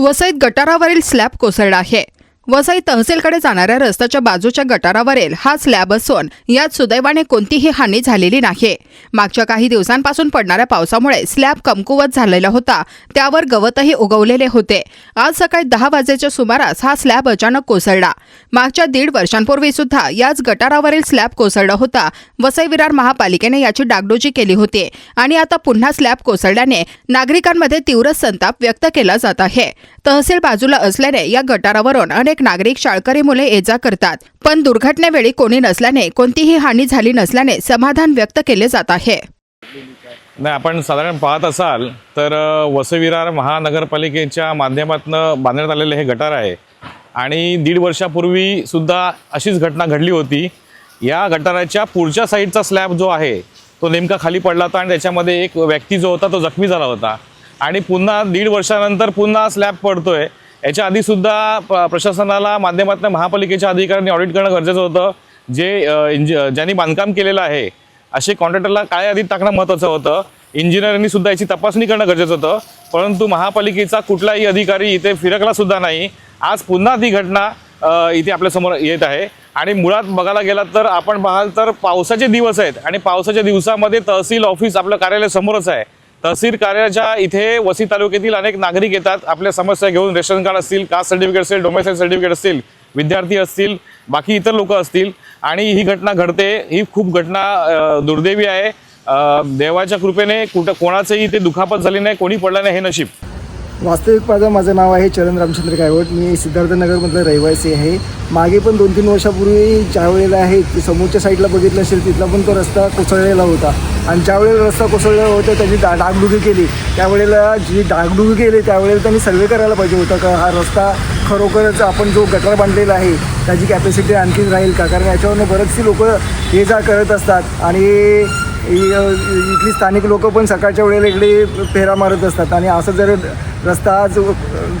वसईत गटारावरील स्लॅब कोसळला आहे. वसई तहसीलकडे जाणाऱ्या रस्त्याच्या बाजूच्या गटारावरील हा स्लॅब असून यात सुदैवाने कोणतीही हानी झालेली नाही मागच्या काही दिवसांपासून पडणाऱ्या पावसामुळे स्लॅब कमकुवत झालेला होता. त्यावर गवतही उगवलेले होते. आज सकाळी दहा वाजेच्या सुमारास हा स्लॅब अचानक कोसळला. मागच्या दीड वर्षांपूर्वी सुद्धा याच गटारावरील स्लॅब कोसळला होता. वसई विरार महापालिकेने याची डागडोजी केली होती आणि आता पुन्हा स्लॅब कोसळल्याने नागरिकांमध्ये तीव्र संताप व्यक्त केला जात आहे. तहसील बाजूला असल्याने या गटारावरून अनेक नागरिक शाळकरी मुले ये जा करतात. पण दुर्घटनेवेळी कोणी नसल्याने कोणतीही हानी झाली नसल्याने समाधान व्यक्त केले जात आहे. नाही आपण साधारण पाहत असाल तर वसविरार महानगरपालिकेच्या माध्यमातून बांधण्यात आलेले हे गटार आहे. आणि दीड वर्षापूर्वी सुद्धा अशीच घटना घडली होती. या गटाराच्या पुढच्या साईडचा स्लॅब जो आहे तो नेमका खाली पडला होता आणि त्याच्यामध्ये एक व्यक्ती जो होता तो जखमी झाला होता. आणि पुन्हा दीड वर्षानंतर पुन्हा स्लॅब पडतोय. याच्या आधीसुद्धा प- प्रशासनाला माध्यमातून महापालिकेच्या अधिकाऱ्यांनी ऑडिट करणं गरजेचं होतं. जे इंज ज्यांनी बांधकाम केलेलं आहे असे कॉन्ट्रॅक्टरला काय आधी टाकणं महत्त्वाचं होतं. इंजिनिअरनी सुद्धा याची तपासणी करणं गरजेचं होतं. परंतु महापालिकेचा कुठलाही अधिकारी इथे फिरकला सुद्धा नाही. आज पुन्हा ती घटना इथे आपल्यासमोर येत आहे. आणि मुळात बघायला गेलात तर आपण पाहाल तर पावसाचे दिवस आहेत. आणि पावसाच्या दिवसामध्ये तहसील ऑफिस आपलं कार्यालय समोरच आहे. तहसील कार्यालयाच्या इथे वसी तालुक्यातील अनेक नागरिक येतात. आपल्या समस्या घेऊन रेशन कार्ड असतील कास्ट सर्टिफिकेट असेल डोमेसाईल सर्टिफिकेट असतील विद्यार्थी असतील बाकी इतर लोक असतील. आणि ही घटना घडते. ही खूप घटना दुर्दैवी आहे. देवाच्या कृपेने कुठं कोणाचंही इथे दुखापत झाली नाही कोणी पडलं नाही हे नशीब. वास्तविक माझं माझं नाव आहे चरण रामचंद्र गायवट. मी सिद्धार्थनगरमधलं रहिवासी आहे. मागे पण दोन तीन वर्षापूर्वी ज्या वेळेला आहे ती समोरच्या साईडला बघितलं असेल तिथला पण तो रस्ता कोसळलेला होता. आणि ज्या वेळेला रस्ता कोसळलेला होता त्यांनी डा डागडुगी केली. त्यावेळेला जी डागडुगी केली त्यावेळेला त्यांनी सर्वे करायला पाहिजे होता का हा रस्ता खरोखरच आपण जो गटार बांधलेला आहे त्याची कॅपॅसिटी आणखी राहील का? कारण याच्यावरनं बरेचशी लोकं ये जा करत असतात. आणि इथली स्थानिक लोक पण सकाळच्या वेळेला इकडे फेरा मारत असतात. आणि असं जर रस्ता आज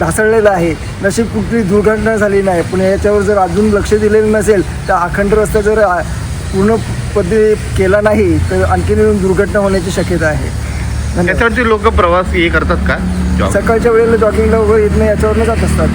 ढासळलेला आहे नशीब कुठली दुर्घटना झाली नाही पण याच्यावर जर अजून लक्ष दिलेलं नसेल तर अखंड रस्ता जर पूर्ण पद्धती केला नाही तर आणखीन दुर्घटना होण्याची शक्यता आहे. त्याच्यावरती लोक प्रवास हे करतात का? सकाळच्या वेळेला जॉगिंगला वगैरे येत नाही याच्यावरनं जात असतात.